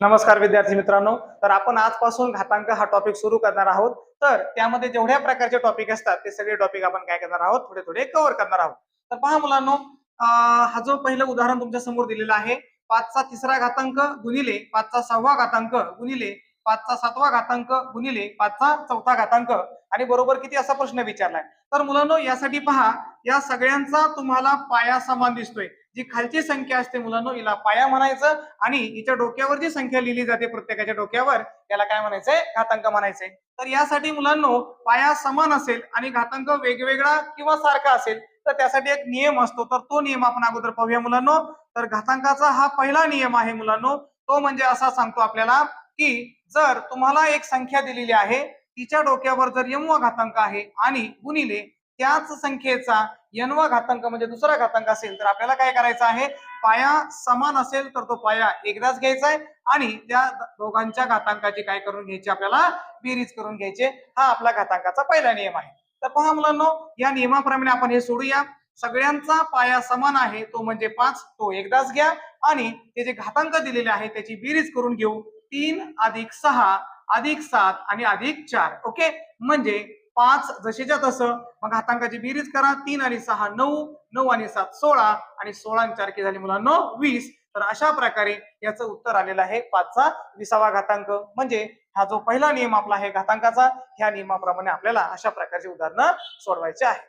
नमस्कार विद्यार्थी मित्रांनो. तर आपण आजपासून घातांक हा टॉपिक सुरू करणार आहोत. तर त्यामध्ये जेवढ्या प्रकारचे टॉपिक असतात ते सगळे टॉपिक आपण काय करणार आहोत? थोडे थोडे कव्हर करणार आहोत. तर पहा मुलांनो हा जो पहिलं उदाहरण तुमच्यासमोर दिलेला आहे पाचचा तिसरा घातांक गुणिले पाचचा सहावा घातांक गुणिले पाचचा सातवा घातांक गुणिले पाचचा चौथा घातांक. आणि बरोबर किती असा प्रश्न विचारलाय. तर मुलांनो यासाठी पहा या सगळ्यांचा तुम्हाला पाया समान दिसतोय. जी खालची संख्या असते मुलांनो हिला पाया म्हणायचं आणि हिच्या डोक्यावर जी संख्या लिहिली जाते प्रत्येकाच्या डोक्यावर याला काय म्हणायचंय? घातांक म्हणायचंय. तर यासाठी मुलांनो पाया समान असेल आणि घातांक वेगवेगळा किंवा सारखा असेल तर त्यासाठी एक नियम असतो. तर तो नियम आपण अगोदर पाहूया मुलांनो. तर घातांकाचा हा पहिला नियम आहे मुलांनो. तो म्हणजे असा सांगतो आपल्याला की जर तुम्हाला एक संख्या दिलेली आहे तिच्या डोक्यावर जर यमवा घातांक आहे आणि गुणिले त्याच संख्येचा यनवा घातांक म्हणजे दुसरा घातांक असेल तर आपल्याला काय करायचं आहे? पाया समान असेल तर तो पाया एकदाच घ्यायचा आहे आणि त्या दोघांच्या घातांकाची काय करून घ्यायची? आपल्याला बेरीज करून घ्यायचे हा आपला घातांकाचा पहिला नियम आहे. तर पहा मुलांनो या नियमाप्रमाणे आपण हे सोडूया. सगळ्यांचा पाया समान आहे तो म्हणजे पाच तो एकदाच घ्या आणि ते जे घातांक दिलेले आहे त्याची बेरीज करून घेऊ. तीन अधिक सहा अधिक सात आणि अधिक चार. ओके? म्हणजे पाच जसेच्या तसं. मग घातांकाची बेरीज करा. तीन आणि सहा नऊ. नऊ आणि सात सोळा. आणि सोळा आणि चार की झाली मुलांना? वीस. तर अशा प्रकारे याचं उत्तर आलेलं आहे पाचचा विसावा घातांक. म्हणजे हा जो पहिला नियम आपला आहे घातांकाचा ह्या नियमाप्रमाणे आपल्याला अशा प्रकारची उदाहरणं सोडवायचे आहे.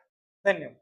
धन्यवाद.